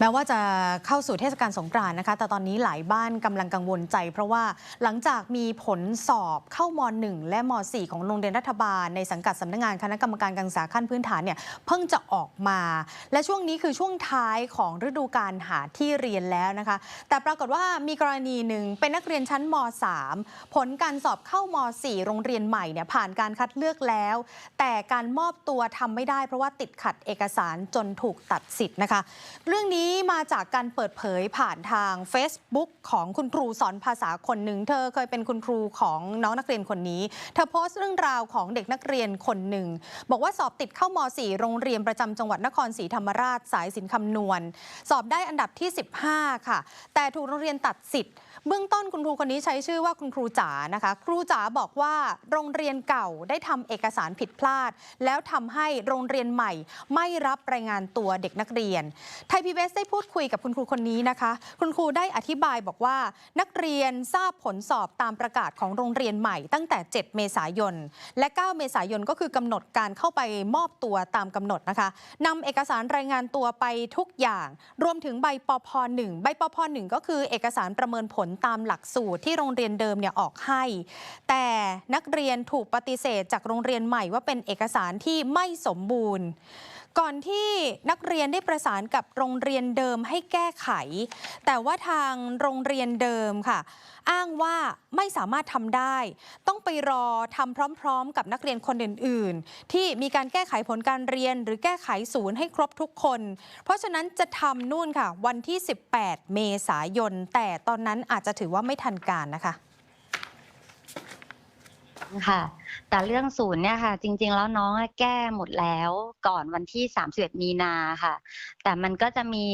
แม้ว่าจะเข้าสู่เทศกาลสงกรานต์นะคะ แต่ตอนนี้หลายบ้านกำลังกังวลใจ เพราะว่าหลังจากมีผลสอบเข้าม .1 และ ม .4 ของโรงเรียนรัฐบาล ในสังกัดสำนักงานคณะกรรมการการศึกษาขั้นพื้นฐานเนี่ยเพิ่งจะออกมา และช่วงนี้คือช่วงท้ายของฤดูการหาที่เรียนแล้วนะคะ แต่ปรากฏว่ามีกรณีหนึ่งเป็นนักเรียนชั้นม .3 ผลการสอบเข้าม .4 โรงเรียนใหม่เนี่ยผ่านการคัดเลือกแล้ว แต่การมอบตัวทำไม่ได้ เพราะว่าติดขัดเอกสารจนถูกตัดสิทธิ์นะคะ เรื่องนี้มาจากการเปิดเผยผ่านทาง Facebook ของคุณครูสอนภาษาคนหนึ่ง เธอเคยเป็นคุณครูของน้องนักเรียนคนนี้ เธอโพสต์เรื่องราวของเด็กนักเรียนคนหนึ่ง บอกว่าสอบติดเข้าม .4 โรงเรียนประจำจังหวัดนครศรีธรรมราชสายสินคำนวณ สอบได้อันดับที่ 15 ค่ะ แต่ถูกโรงเรียนตัดสิทธิ์ เบื้องต้นคุณครูคนนี้ใช้ชื่อว่าคุณครูจ๋านะคะ ครูจ๋าบอกว่าโรงเรียนเก่าได้ทำเอกสารผิดพลาด แล้วทำให้โรงเรียนใหม่ ไม่รับรายงานตัวเด็กนักเรียนไทยพีบีเอสได้พูดคุยกับคุณครูคนนี้นะคะ คุณครูได้อธิบายบอกว่า นักเรียนทราบผลสอบตามประกาศของโรงเรียนใหม่ตั้งแต่ 7 เมษายน และ 9 เมษายนก็คือกำหนดการเข้าไปมอบตัวตามกำหนดนะคะนำเอกสารรายงานตัวไปทุกอย่าง รวมถึงใบปพ1ใบปพ1ก็คือเอกสารประเมินผลตามหลักสูตรที่โรงเรียนเดิมเนี่ยออกให้ แต่นักเรียนถูกปฏิเสธจากโรงเรียนใหม่ว่าเป็นเอกสารที่ไม่สมบูรณ์ ก่อนที่นักเรียนได้ประสานกับโรงเรียนเดิมให้แก้ไข แต่ว่าทางโรงเรียนเดิมค่ะ อ้างว่าไม่สามารถทำได้ ต้องไปรอทำพร้อม ๆ กับนักเรียนคนอื่น ๆ ที่มีการแก้ไขผลการเรียน หรือแก้ไขศูนย์ให้ครบทุกคน เพราะฉะนั้นจะทำนู่นค่ะ วันที่ 18 เมษายน แต่ตอนนั้นอาจจะถือว่าไม่ทันการนะคะ ค่ะ แต่เรื่องศูนย์เนี่ยค่ะ จริง ๆ แล้วน้องแก้หมดแล้วก่อนวันที่31มีนาค่ะ แต่มันก็จะมี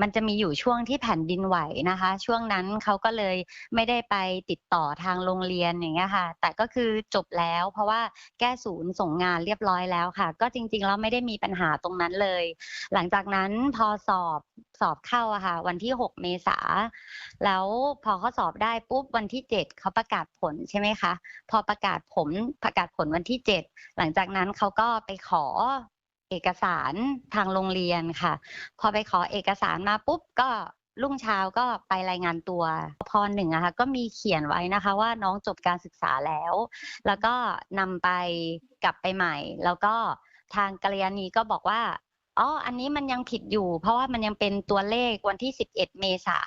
มันจะมีอยู่ช่วงที่แผ่นดินไหวนะคะ ช่วงนั้นเขาก็เลยไม่ได้ไปติดต่อทางโรงเรียนอย่างเงี้ยค่ะ แต่ก็คือจบแล้ว เพราะว่าแก้ศูนย์ส่งงานเรียบร้อยแล้วค่ะ ก็จริง ๆ แล้วไม่ได้มีปัญหาตรงนั้นเลย หลังจากนั้นพอสอบสอบเข้าอะค่ะ วันที่ 6 เมษาแล้วพอเขาสอบได้ปุ๊บวันที่ 7เขาประกาศผลใช่ไหมคะ พอประกาศผมประกาศผลวันที่ 7 หลังจากนั้นเขาก็ไปขอเอกสารทางโรงเรียนค่ะ พอไปขอเอกสารมาปุ๊บก็รุ่งเช้าก็ไปรายงานตัวพหนึ่งอะค่ะก็มีเขียนไว้นะคะว่าน้องจบการศึกษาแล้ว แล้วก็นำไปกลับไปใหม่ แล้วก็ทางกัลยาณีก็บอกว่าอ๋ออันนี้มันยังผิดอยู่ เพราะว่ามันยังเป็นตัวเลขวันที่ 11 เมษา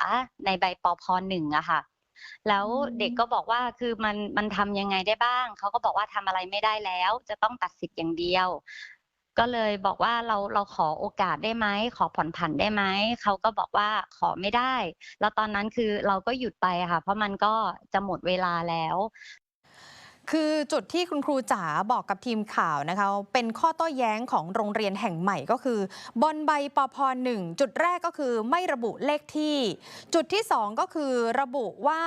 ในใบปพหนึ่งอะค่ะ แล้วอืมเด็กก็บอกว่าคือมันมันทำยังไงได้บ้าง เขาก็บอกว่าทำอะไรไม่ได้แล้ว จะต้องตัดสิทธิ์อย่างเดียว ก็เลยบอกว่าเราเราขอโอกาสได้ไหมขอผ่อนผันได้ไหมเขาก็บอกว่าขอไม่ได้ แล้วตอนนั้นคือเราก็หยุดไปอะค่ะ เพราะมันก็จะหมดเวลาแล้ว คือจุดที่คุณครูจ๋าบอกกับทีมข่าวนะคะ เป็นข้อโต้แย้งของโรงเรียนแห่งใหม่ก็คือบนใบปพหนึ่งจุดแรกก็คือไม่ระบุเลขที่ จุดที่ 2 ก็คือระบุว่า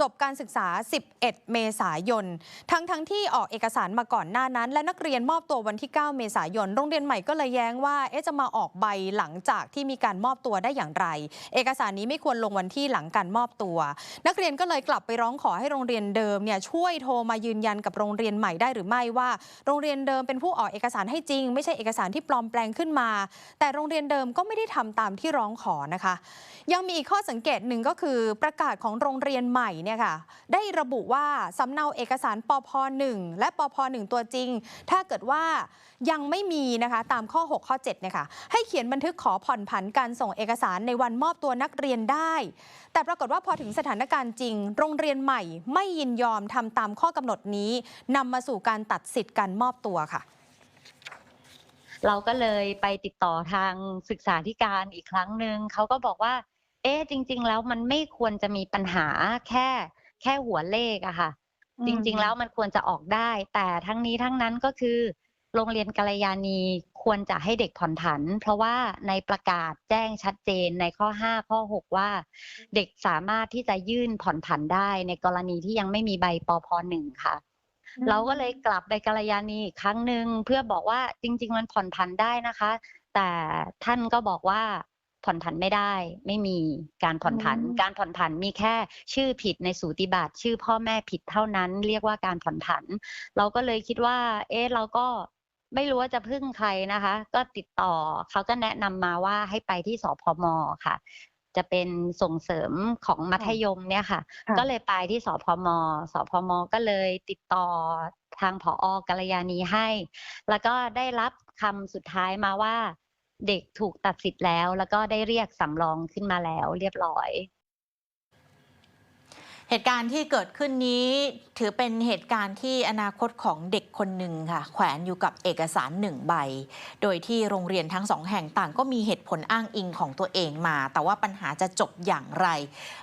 จบการศึกษา 11 เมษายน ทั้งทั้งที่ออกเอกสารมาก่อนหน้านั้น และนักเรียนมอบตัววันที่ 9 เมษายน โรงเรียนใหม่ก็เลยแย้งว่าเอ๊ะจะมาออกใบหลังจากที่มีการมอบตัวได้อย่างไร เอกสารนี้ไม่ควรลงวันที่หลังการมอบตัว นักเรียนก็เลยกลับไปร้องขอให้โรงเรียนเดิมเนี่ยช่วยโทรมายืนยันกับโรงเรียนใหม่ได้หรือไม่ว่า โรงเรียนเดิมเป็นผู้ออกเอกสารให้จริง ไม่ใช่เอกสารที่ปลอมแปลงขึ้นมา แต่โรงเรียนเดิมก็ไม่ได้ทำตามที่ร้องขอนะคะ ยังมีอีกข้อสังเกตหนึ่งก็คือประกาศของโรงเรียนใหม่เนี่ยค่ะได้ระบุว่าสำเนาเอกสารปพ1และปพ1ตัวจริง ถ้าเกิดว่ายังไม่มีนะคะตามข้อ 6 ข้อ7เนี่ยค่ะให้เขียนบันทึกขอผ่อนผันการส่งเอกสารในวันมอบตัวนักเรียนได้ แต่ปรากฏว่าพอถึงสถานการณ์จริง โรงเรียนใหม่ไม่ยินยอมทำตามข้อกำหนดนี้นำมาสู่การตัดสิทธิ์การมอบตัวค่ะเราก็เลยไปติดต่อทางศึกษาธิการอีกครั้งหนึ่งเขาก็บอกว่า เอ๊ะจริง ๆ แล้วมันไม่ควรจะมีปัญหาแค่แค่หัวเลขอะค่ะ จริง ๆ แล้วมันควรจะออกได้ แต่ทั้งนี้ทั้งนั้นก็คือ โรงเรียนกัลยาณี ควรจะให้เด็กผ่อนผัน เพราะว่าในประกาศแจ้งชัดเจนในข้อ 5 ข้อ 6 ว่า เด็กสามารถที่จะยื่นผ่อนผันได้ในกรณีที่ยังไม่มีใบปพหนึ่งค่ะ เราก็เลยกลับไปกัลยาณีอีกครั้งหนึ่งเพื่อบอกว่าจริง ๆ มันผ่อนผันได้นะคะ แต่ท่านก็บอกว่าผ่อนผันไม่ได้ ไม่มีการผ่อนผันอืมการผ่อนผันมีแค่ชื่อผิดในสูติบัตรชื่อพ่อแม่ผิดเท่านั้น เรียกว่าการผ่อนผัน เราก็เลยคิดว่า เอ๊ะเราก็ ไม่รู้ว่าจะพึ่งใครนะคะ ก็ติดต่อเขาก็แนะนำมาว่าให้ไปที่สพมค่ะ จะเป็นส่งเสริมของมัธยมเนี่ยค่ะค่ะก็เลยไปที่สพมสพมก็เลยติดต่อทางผอกัลยาณีให้ แล้วก็ได้รับคำสุดท้ายมาว่า เด็กถูกตัดสิทธิ์แล้ว แล้วก็ได้เรียกสำรองขึ้นมาแล้วเรียบร้อย เหตุการณ์ที่เกิดขึ้นนี้ถือเป็นเหตุการณ์ที่อนาคตของเด็กคนหนึ่งค่ะ แขวนอยู่กับเอกสารหนึ่งใบ โดยที่โรงเรียนทั้งสองแห่งต่างก็มีเหตุผลอ้างอิงของตัวเองมา แต่ว่าปัญหาจะจบอย่างไร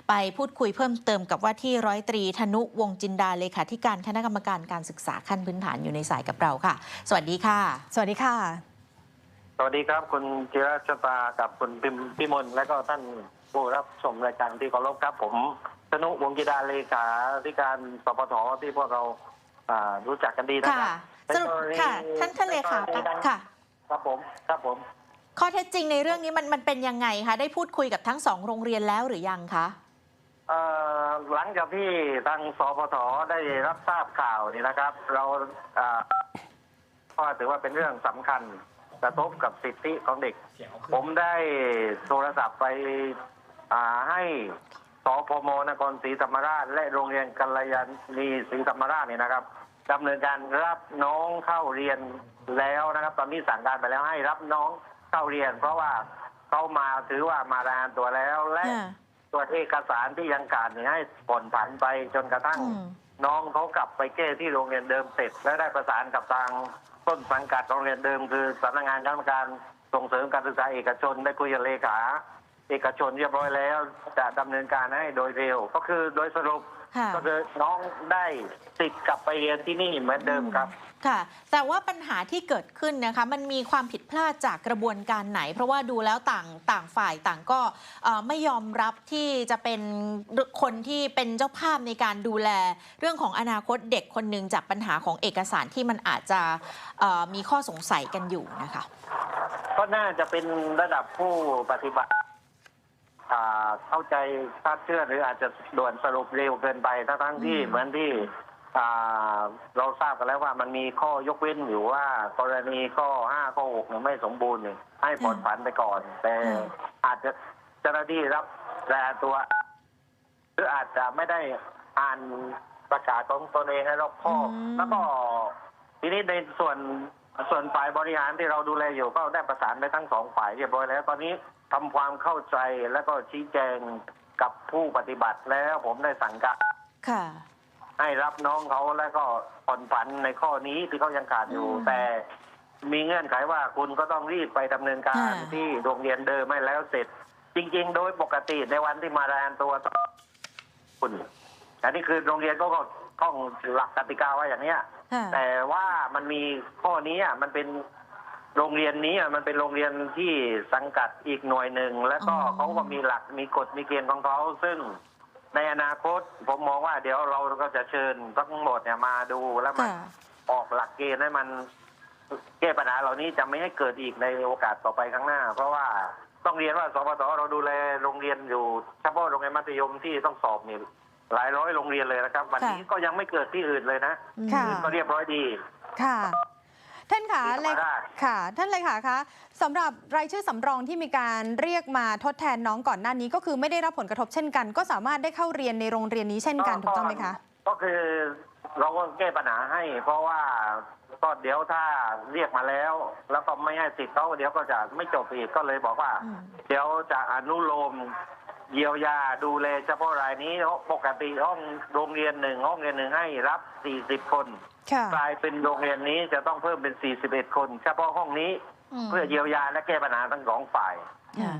ไปพูดคุยเพิ่มเติมกับว่าที่ร้อยตรีธนุวงศ์จินดาเลขาธิการคณะกรรมการการศึกษาขั้นพื้นฐานอยู่ในสายกับเราค่ะ สวัสดีค่ะ สวัสดีค่ะ สวัสดีครับคุณจิรชตากับคุณพิมพิมลและก็ท่านผู้รับชมรายการที่เคารพครับผม ธนุวงศ์กิดาเลขาธิการสปทที่พวกเราอ่ารู้จักกันดีนะค่ะครับสรุปค่ะ ท่านท่านเลขาในกรณีค่ะ ครับผมครับผม ข้อเท็จจริงในเรื่องนี้มันมันเป็นยังไงคะได้พูดคุยกับทั้งสองโรงเรียนแล้วหรือยังคะเอ่อหลังจากที่ทางสปทได้รับทราบข่าวนี่นะครับ เราอ่าก็ถือว่าเป็นเรื่องสำคัญกระทบกับสิทธิของเด็ก ผมได้โทรศัพท์ไปอ่าให้ สพมนครศรีธรรมราช และโรงเรียนกัลยาณีศรีธรรมราชเนี่ยนะครับดำเนินการรับน้องเข้าเรียนแล้วนะครับ ตอนนี้สั่งการไปแล้วให้รับน้องเข้าเรียน เพราะว่าเขามาถือว่ามารายงานตัวแล้วและอ่าตรวจเอกสารที่ยังขาดเนี่ยให้ผ่อนผันไปจนกระทั่งอืมน้องเขากลับไปแก้ที่โรงเรียนเดิมเสร็จ และได้ประสานกับทางต้นสังกัดโรงเรียนเดิม คือสำนักงานคณะกรรมการส่งเสริมการศึกษาเอกชนได้คุยกับเลขา เอกชนเรียบร้อยแล้ว จะดำเนินการให้โดยเร็ว ก็คือโดยสรุปค่ะ ก็คือน้องได้ติดกลับไปเรียนที่นี่เหมือนเดิมครับ ค่ะ แต่ว่าปัญหาที่เกิดขึ้นนะคะ มันมีความผิดพลาดจากกระบวนการไหน เพราะว่าดูแล้วต่างต่างฝ่ายต่างก็เอ่อไม่ยอมรับที่จะเป็นคนที่เป็นเจ้าภาพในการดูแล เรื่องของอนาคตเด็กคนหนึ่งจากปัญหาของเอกสารที่มันอาจจะเอ่อมีข้อสงสัยกันอยู่นะคะ ก็น่าจะเป็นระดับผู้ปฏิบัติอ่า เข้าใจคลาดเคลื่อนหรืออาจจะด่วนสรุปเร็วเกินไปทั้งทั้งๆที่อืมเหมือนที่อ่าเราทราบกันแล้วว่ามันมีข้อยกเว้นอยู่ว่ากรณีข้อห้าข้อหกเนี่ยไม่สมบูรณ์เนี่ยให้ผ่อนผันไปก่อน แต่อาจจะเจ้าหน้าที่รับแต่ตัวหรืออาจจะไม่ได้อ่านประกาศของตนเองให้รอบคอบอืมแล้วก็ทีนี้ในส่วนส่วนฝ่ายบริหารที่เราดูแลอยู่ก็ได้ประสานไปทั้งสองฝ่ายเรียบร้อยแล้ว ตอนนี้ ทำความเข้าใจแล้วก็ชี้แจงกับผู้ปฏิบัติแล้วผมได้สั่งการค่ะ ให้รับน้องเขาแล้วก็ผ่อนผันในข้อนี้ที่เขายังขาดอยู่ อืมแต่มีเงื่อนไขว่าคุณก็ต้องรีบไปดำเนินการ ค่ะ ที่โรงเรียนเดิมให้แล้วเสร็จ จริง ๆ โดยปกติในวันที่มารายงานตัวต้องคุณอันนี้คือโรงเรียนก็ก็ต้องหลักกติกาไว้อย่างเนี้ย ค่ะ แต่ว่ามันมีข้อนี้อะมันเป็น โรงเรียนนี้อะมันเป็นโรงเรียนที่สังกัดอีกหน่วยหนึ่ง แล้วก็อ๋อ เขาก็มีหลักมีกฎมีเกณฑ์ของเขาซึ่งในอนาคตผมมองว่าเดี๋ยวเราก็จะเชิญทั้งหมดเนี่ยมาดูแล้วมันค่ะ ออกหลักเกณฑ์ให้มันแก้ปัญหาเหล่านี้จะไม่ให้เกิดอีกในโอกาสต่อไปข้างหน้า เพราะว่าต้องเรียนว่าสปสเราดูแลโรงเรียนอยู่เฉพาะโรงเรียนมัธยมที่ต้องสอบนี่หลายร้อยโรงเรียนเลยนะครับ วันนี้ค่ะ ก็ยังไม่เกิดที่อื่นเลยนะค่ะอื่นก็เรียบร้อยดี ค่ะ ท่านขาที่ธรรมเลราชค่ะ ท่านเลขาคะสำหรับรายชื่อสำรองที่มีการเรียกมาทดแทนน้องก่อนหน้านี้ ก็คือไม่ได้รับผลกระทบเช่นกัน ก็สามารถได้เข้าเรียนในโรงเรียนนี้เช่นกันถูกต้องไหมคะ ก็คือเราก็แก้ปัญหาให้ เพราะว่าก็เดี๋ยวถ้าเรียกมาแล้ว แล้วก็ไม่ให้สิทธิ์เขาเดี๋ยวก็จะไม่จบอีกก็เลยบอกว่าอืมเดี๋ยวจะอนุโลม เยียวยาดูแลเฉพาะรายนี้ปกติห้องโรงเรียนหนึ่งห้องเรียนหนึ่งให้รับ 40 คนค่ะกลายเป็นโรงเรียนนี้จะต้องเพิ่มเป็น 41 คน เฉพาะห้องนี้มเพื่อเยียวยาและแก้ปัญหาทั้งสองฝ่ายค่ะ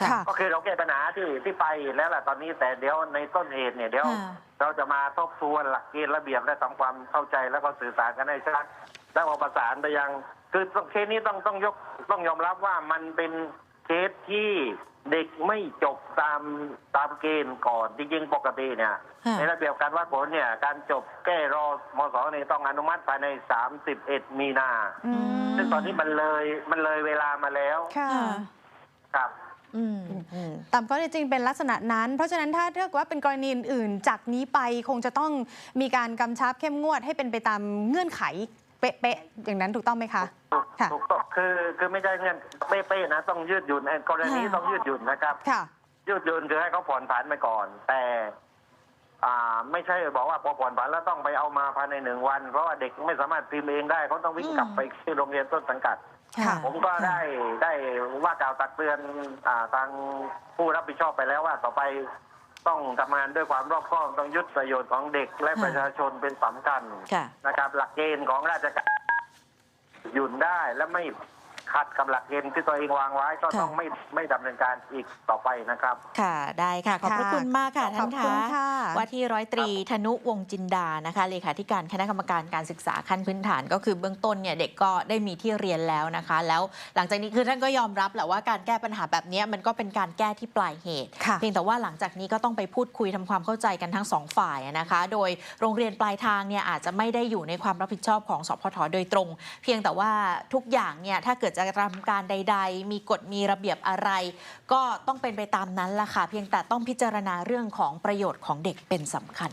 ค่ะก็คือเราแก้ปัญหาที่ที่ไปแล้วแหละตอนนี้แต่เดี๋ยวในต้นเหตุเนี่ยเดี๋ยวค่ะเราจะมาทบทวนหลักเกณฑ์ระเบียบและทำความเข้าใจแล้วก็สื่อสารกันให้ชัดแล้วเอาประสานไปยัง คือเคสนี้ต้องต้องยกต้องยอมรับว่ามันเป็น เคสที่เด็กไม่จบตามตามเกณฑ์ก่อนจริงๆปกติเนี่ยค่ะในระเบียบการวัดผลเนี่ย การจบแก้รอมสเนี่ยต้องอนุมัติภายใน 31 มีนาอืมซึ่งตอนนี้มันเลยมันเลยเวลามาแล้วค่ะค่ะครับอืมอืมตามข้อเท็จจริงเป็นลักษณะนั้น เพราะฉะนั้นถ้าเรียกว่าเป็นกรณีอื่นๆจากนี้ไปคงจะต้องมีการกำชับเข้มงวดให้เป็นไปตามเงื่อนไข เป๊ะๆอย่างนั้นถูกต้องไหมคะถูกค่ะ ถูกต้องคือคือไม่ได้เงื่อนเป๊ะๆนะต้องยืดหยุ่นในกรณีค่ะ ต้องยืดหยุ่นนะครับ ค่ะ ยืดหยุ่นคือให้เขาผ่อนผันไปก่อน แต่ อ่า ไม่ใช่บอกว่าพอผ่อนผันแล้วต้องไปเอามาภายในหนึ่งวัน เพราะว่าเด็กไม่สามารถพิมพ์เองได้เขาต้องวิ่งกลับไปที่โรงเรียนต้นสังกัด ค่ะ ผมก็ได้ได้ว่ากล่าวตักเตือนอ่าทางผู้รับผิดชอบไปแล้วว่าต่อไป ต้องทำงานด้วยความรอบคอบต้องยึดประโยชน์ของเด็กและค่ะประชาชนเป็นสำคัญค่ะ นะครับ หลักเกณฑ์ของราชการหยุ่นได้และไม่ ขัดกับหลักเกณฑ์ที่ตัวเองวางไว้ก็ค่ะต้องไม่ไม่ดำเนินการอีกต่อไปนะครับ ค่ะได้ค่ะ ขอบพระค่ะคุณมากค่ะขท่าอบนคุณคะค่ะ ว่าที่ร้อยตรีธนุวงศ์จินดานะคะเลขาธิการคณะกรรมการการศึกษาขั้นพื้นฐาน ก็คือเบื้องต้นเนี่ยเด็กก็ได้มีที่เรียนแล้วนะคะ แล้วหลังจากนี้คือท่านก็ยอมรับแหละว่าการแก้ปัญหาแบบนี้มันก็เป็นการแก้ที่ปลายเหตุค่ะเพียงแต่ว่าหลังจากนี้ก็ต้องไปพูดคุยทำความเข้าใจกันทั้งสองฝ่ายนะคะ โดยโรงเรียนปลายทางเนี่ยอาจจะไม่ได้อยู่ในความรับผิดชอบของสพทโดยตรง เพียงแต่ว่าทุกอย่างเนี่ยถ้าเกิดจะทำการใด ๆ มีกฎมีระเบียบอะไร ก็ต้องเป็นไปตามนั้นล่ะค่ะ เพียงแต่ต้องพิจารณาเรื่องของประโยชน์ของเด็กเป็นสำคัญ